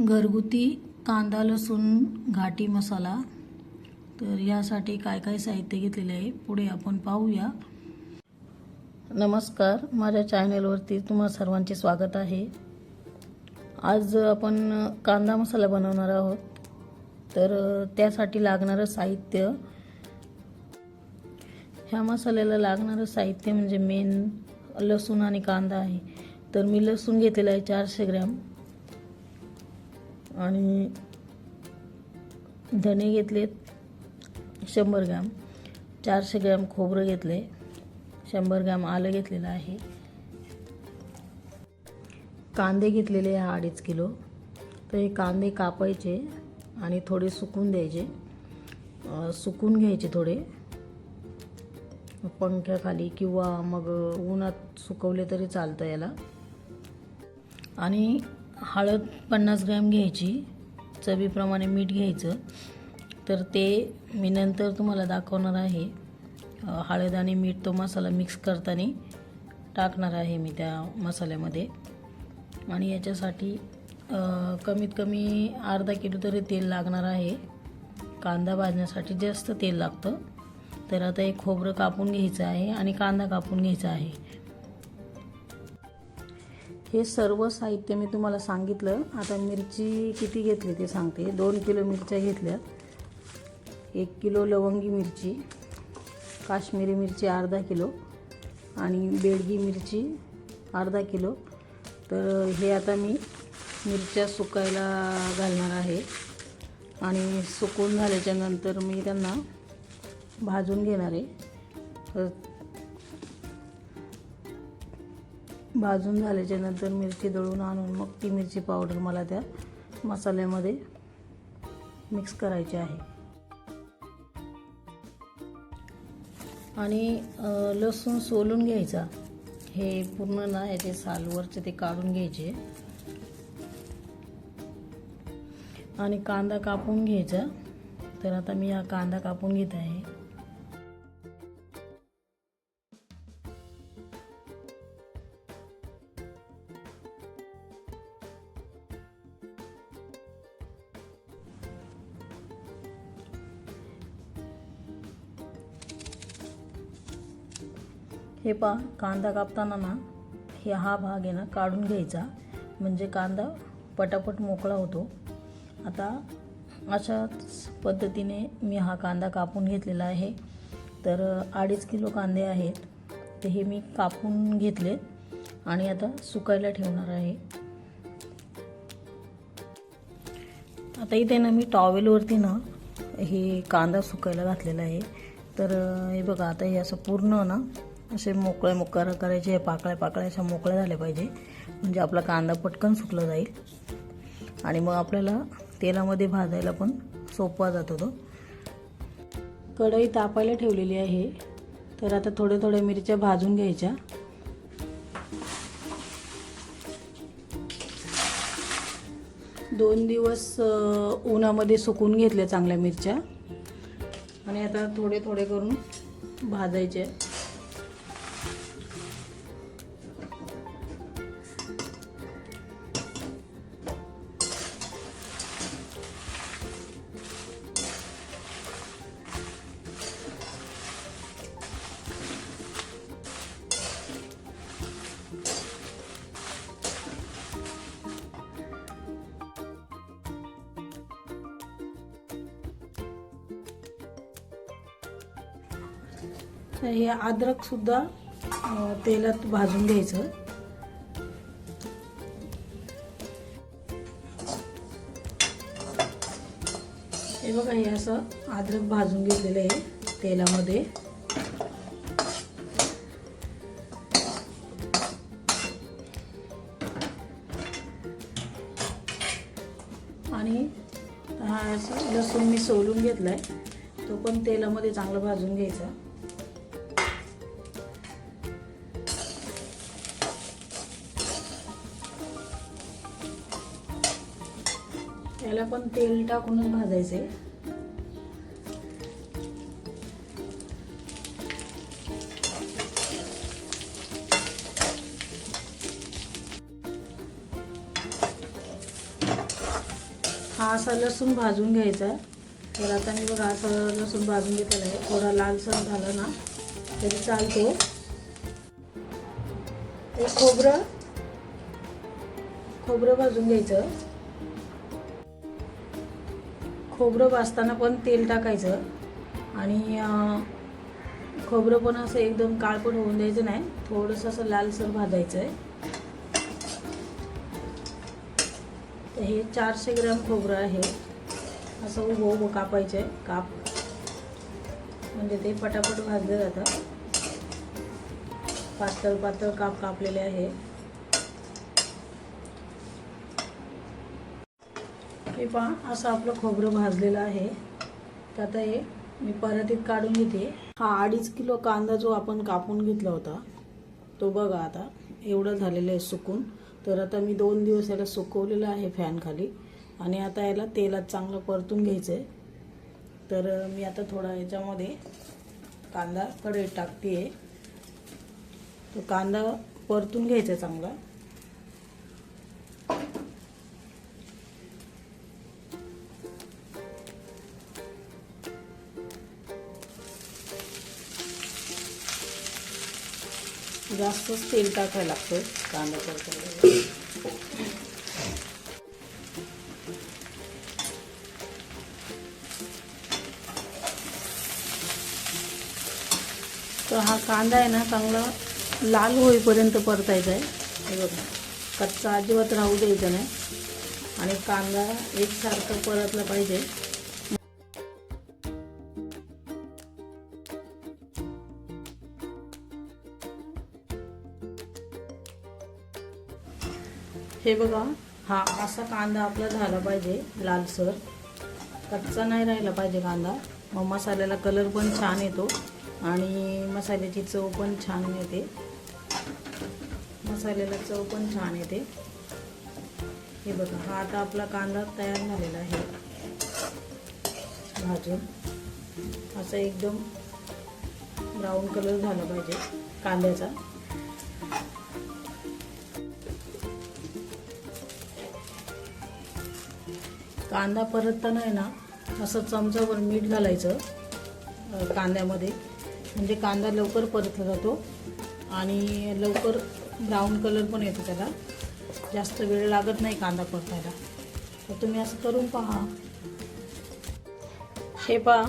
घरगुती कांदा लसूण घाटी मसाला. तर यासाठी काय काय साहित्य घेतलेले आहे पुढे आपण पाहूया. नमस्कार माझ्या चॅनेलवरती तुम्हा सर्वांचे स्वागत आहे. आज आपण कांदा मसाला बनवणार आहोत. तर त्यासाठी लागणारं साहित्य ह्या मसाल्याला लागणारं साहित्य म्हणजे मेन लसूण आणि कांदा आहे. तर मी लसूण घेतलेला आहे चारशे ग्रॅम. आणि धने घेतलेत शंभर ग्रॅम. चारशे ग्रॅम खोबरं घेतले शंभर ग्रॅम आलं घेतलेलं आहे. कांदे घेतलेले आहे अडीच किलो. तर हे कांदे कापायचे आणि थोडे सुकून द्यायचे. सुकून घ्यायचे थोडे. पंख्याखाली किंवा मग उन्हात सुकवले तरी चालतं याला. आणि हळद पन्नास ग्रॅम घ्यायची चवीप्रमाणे मीठ घ्यायचं. तर ते मी नंतर तुम्हाला दाखवणार आहे. हळद आणि मीठ तो मसाला मिक्स करताना टाकणार आहे मी त्या मसाल्यामध्ये. आणि याच्यासाठी कमीत कमी अर्धा किलो तरी तेल लागणार आहे. कांदा भाजण्यासाठी जास्त तेल लागतं. तर आता एक खोबरं कापून घ्यायचं आहे आणि कांदा कापून घ्यायचा आहे. हे सर्व साहित्य मी तुम्हाला सांगितलं. आता मिरची किती घेतली ते सांगते. दोन किलो मिरच्या घेतल्या. एक किलो लवंगी मिरची काश्मीरी मिरची अर्धा किलो आणि बेडगी मिरची अर्धा किलो. तर हे आता मी मिरच्या सुकायला घालणार आहे आणि सुकून झाल्याच्यानंतर मी त्यांना भाजून घेणार आहे. तर भाजून झाल्याच्यानंतर मिरची दळून आणून मग ती मिरची पावडर मला त्या मसाल्यामध्ये मिक्स करायची आहे. आणि लसूण सोलून घ्यायचा. हे पूर्ण ना याचे सालवरचे ते काढून घ्यायचे. आणि कांदा कापून घ्यायचा. तर आता मी हा कांदा कापून घेत आहे. हे पहा कांदा कापताना ना हे हा भाग आहे ना काढून घ्यायचा. म्हणजे कांदा पटापट मोकळा होतो. आता अशाच पद्धतीने मी हा कांदा कापून घेतलेला आहे. तर अडीच किलो कांदे आहेत. ते हे मी कापून घेतले आणि आता सुकायला ठेवणार आहे. आता इथे ना मी टॉवेलवरती ना हे कांदा सुकायला घातलेला आहे. तर हे बघा आता हे असं पूर्ण ना असे मोकळे मोकार करायचे पाकळ्या पाकळ्या अशा मोकळ्या झाल्या पाहिजे. म्हणजे आपला कांदा पटकन सुकला जाईल. आणि मग आपल्याला तेलामध्ये भाजायला पण सोपा जातो तो. कढई तापायला ठेवलेली आहे. तर आता थोड्या थोड्या मिरच्या भाजून घ्यायच्या. दोन दिवस उन्हामध्ये सुकून घेतल्या चांगल्या मिरच्या. आणि आता थोडे थोडे करून भाजायचे. तर हे अद्रक सुद्धा तेलात भाजून घ्यायचं. हे बघा हे असं अद्रक भाजून घेतलेलं आहे तेलामध्ये. आणि हा असं लसूण मी सोलून घेतलाय तो पण तेलामध्ये चांगलं भाजून घ्यायचा. याला पण तेल टाकूनच भाजायचे हा असा लसूण भाजून घ्यायचा. तर आता मी बघा असं लसूण भाजून घेतलेला आहे. थोडा लालसर झाला ना तरी चालतो. ते खोबरं खोबरं भाजून घ्यायचं. खोबरं भाजताना पण तेल टाकायचं. आणि खोबरं पण असं एकदम काळपट होऊन द्यायचं नाही. थोडंसं असं लालसर भाजायचं आहे तर हे चारशे ग्रॅम खोबरं आहे. असं उभं उभं कापायचं आहे काप. म्हणजे ते पटापट भाजलं जातं. पातळ पातळ काप कापलेले आहे. हे पहा असं आपलं खोबरं भाजलेलं आहे. तर आता हे मी परातीत काढून घेते. हा अडीच किलो कांदा जो आपण कापून घेतला होता तो बघा आता एवढं झालेलं आहे सुकून. तर आता मी दोन दिवस याला सुकवलेलं आहे फॅनखाली आणि आता याला तेलात चांगलं परतून घ्यायचं आहे तर मी आता थोडा याच्यामध्ये कांदा कढईत टाकते आहे तो कांदा परतून घ्यायचा चांगला. जास्तच तेल टाकायला लागतं कांदा परतायला तर हा कांदा आहे ना चांगला लाल होईपर्यंत परतायचा आहे. हे बघा कच्चा अजिबात राहू द्यायचा नाही. आणि कांदा एकसारखं परतला पाहिजे. हे बघा हा असा कांदा आपला झाला पाहिजे लालसर. कच्चा नाही राहिला पाहिजे कांदा. मग मसाल्याला कलर पण छान येतो आणि मसाल्याची चव पण छान येते. मसाल्याला चव पण छान येते. हे बघा हा आता आपला कांदा तयार झालेला आहे. भाजून. असं एकदम ब्राऊन कलर झाला पाहिजे कांद्याचा. कांदा परतताना आहे ना असं चमचाभर मीठ घालायचं कांद्यामध्ये. म्हणजे कांदा लवकर परतला जातो आणि लवकर ब्राऊन कलर पण येतो त्याला. जास्त वेळ लागत नाही कांदा परतायला. तर तुम्ही असं करून पहा. हे पहा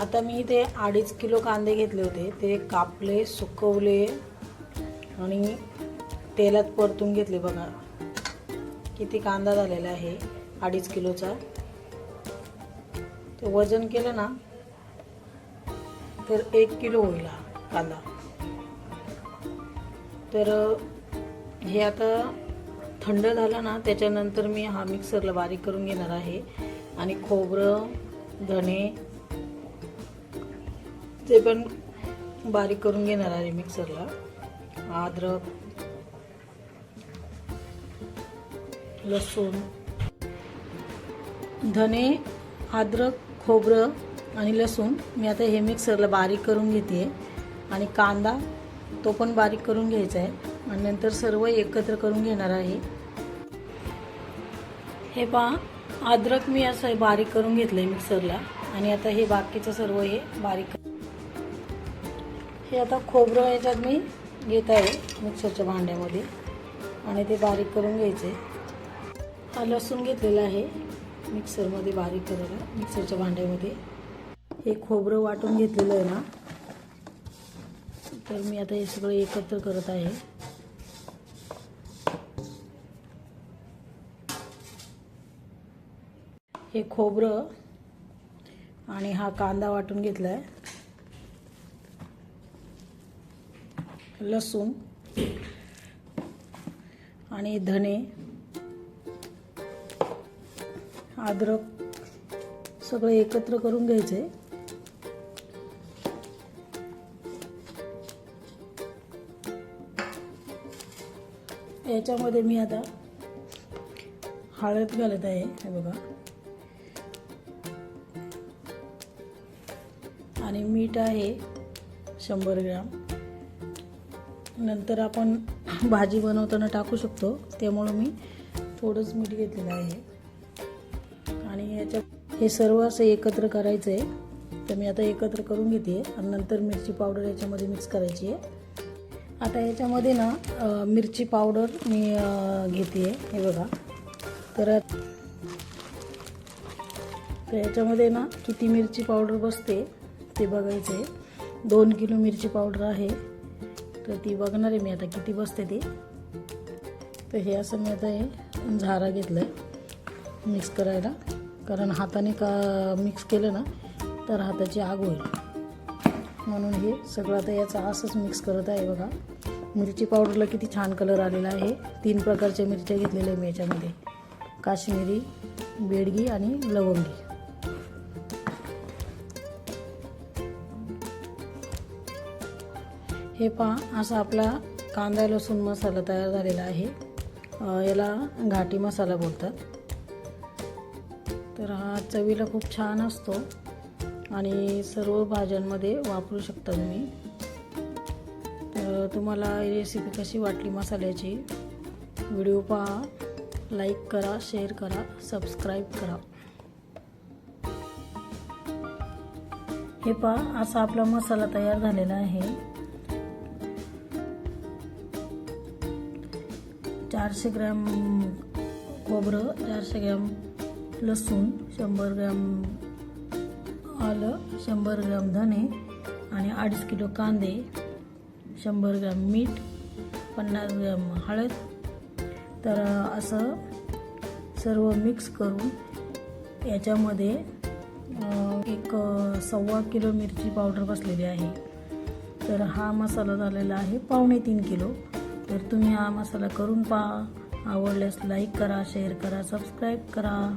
आता मी ते अडीच किलो कांदे घेतले होते. ते कापले सुकवले आणि तेलात परतून घेतले बघा. किती कांदा झालेला आहे. अडीच किलोचा. ते वजन केलं ना तर एक किलो होईल हा कांदा. तर हे आता थंड झालं ना त्याच्यानंतर मी हा मिक्सरला बारीक करून घेणार आहे. आणि खोबरं धणे ते पण बारीक करून घेणार आहे मिक्सरला. अद्रक लसूण धने अद्रक खोबरं आणि लसूण मी आता हे मिक्सरला बारीक करून घेते. आणि कांदा तो पण बारीक करून घ्यायचा आहे. आणि नंतर सर्व एकत्र करून घेणार आहे. हे पहा अद्रक मी असं बारीक करून घेतलं आहे मिक्सरला. आणि आता हे बाकीचं सर्व हे बारीक हे आता खोबरं याच्यात मी घेत आहे मिक्सरच्या भांड्यामध्ये. आणि ते बारीक करून घ्यायचे. हा लसूण घेतलेला आहे. मिक्सरमध्ये बारीक करायला मिक्सरच्या भांड्यामध्ये. हे खोबरं वाटून घेतलेलं आहे ना तर मी आता हे सगळं एकत्र करत आहे. हे खोबरं आणि हा कांदा वाटून घेतला आहे लसूण आणि धने अद्रक सगळं एकत्र करून घ्यायचे. याच्यामध्ये मी आता हळद घालत आहे हे बघा. आणि मीठ आहे शंभर ग्राम. नंतर आपण भाजी बनवताना टाकू शकतो त्यामुळं मी थोडंच मीठ घेतलेलं आहे. याच्या हे सर्व असं एकत्र करायचं आहे तर मी आता एकत्र करून घेते. आणि नंतर मिरची पावडर याच्यामध्ये मिक्स करायची आहे. आता याच्यामध्ये ना मिरची पावडर मी घेते. हे बघा. तर तर याच्यामध्ये ना किती मिरची पावडर बसते ते बघायचं आहे दोन किलो मिरची पावडर आहे. तर ती बघणार आहे मी आता किती बसते ती. तर हे असं मी आता हे झारा घेतलं आहे मिक्स करायला. कारण हाताने का मिक्स केलं ना तर हाताची आग होईल. म्हणून हे सगळं आता याचं असंच मिक्स करत आहे बघा. मिरची पावडरला किती छान कलर आलेला आहे. तीन प्रकारच्या मिरच्या घेतलेल्या आहे मी याच्यामध्ये. काश्मीरी बेडगी आणि लवंगी. हे पहा असा आपला कांदा लसूण मसाला तयार झालेला आहे. याला घाटी मसाला बोलतात. तर हा चवीला खूप छान असतो आणि सर्व भाज्यांमध्ये वापरू शकता तुम्ही. तर तुम्हाला ही रेसिपी कशी वाटली मसाल्याची व्हिडिओ पहा लाईक करा शेअर करा सबस्क्राईब करा. हे पहा असा आपला मसाला तयार झालेला आहे. चारशे ग्रॅम खोबरं चारशे ग्रॅम लसूण शंभर ग्रॅम आलं शंभर ग्रॅम धने आणि अडीच किलो कांदे शंभर ग्रॅम मीठ पन्नास ग्रॅम हळद. तर असं सर्व मिक्स करून याच्यामध्ये एक सव्वा किलो मिरची पावडर बसलेली आहे. तर हा मसाला झालेला आहे पावणे तीन किलो. तर तुम्ही हा मसाला करून पहा. आवडल्यास लाईक करा शेअर करा सबस्क्राईब करा.